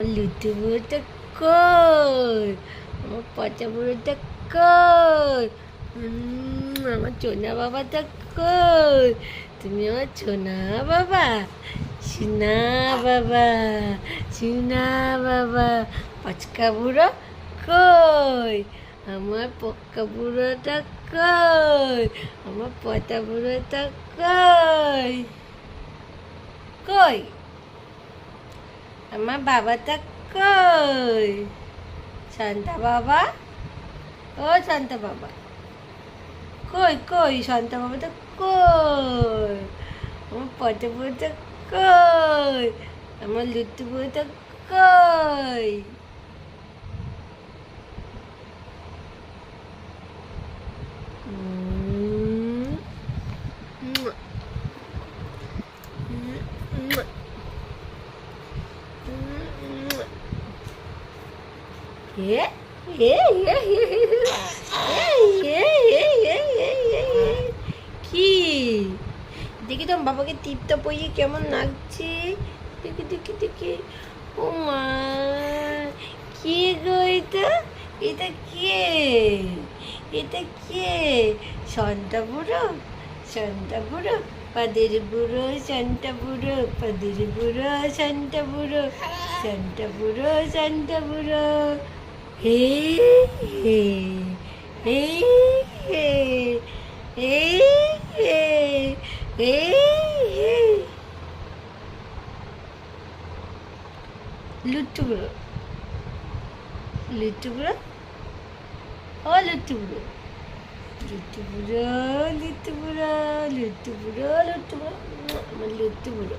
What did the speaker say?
লুতু বুড়োটা কই? আমার পচা বুড়োটা কই? আমার চোনা বাবাটা কই? তুমি আমার ছোনা বাবা? সোনা বাবা সোনা বাবা। পচকা বুড়ো কই? আমার পক্কা বুড়োটা কই? আমার পচা বুড়োটা কই? কই? আমার বাবাটা কই শান্তা বাবা ও শান্তা বাবা কই কই শান্তা বাবাটা কই আমার পটে বউটা কই আমার লুটু বউটা কই উম, কি? দেখি তো বাবাকে টিপটা পইয়ে কেমন লাগছে? দেখি দেখি দেখি। ও মা, কে গো এটা? এটা কে? এটা কে? সন্তা বুড়ো সন্তা বুড়ো, পাদের বুড়ো সন্তা বুড়ো, পাদের বুড়ো সন্তা বুড়ো সন্তা বুড়ো সন্তা বুড়ো। ஏ ஏ ஏ ஏ ஏ லுட்டு ப்ரோ லுட்டு ப்ரோ ஓ லுட்டு ப்ரோ லுட்டு ப்ரோ லுட்டு ப்ரோ லுட்டு ப்ரோ லுட்டு ப்ரோ லுட்டு ப்ரோ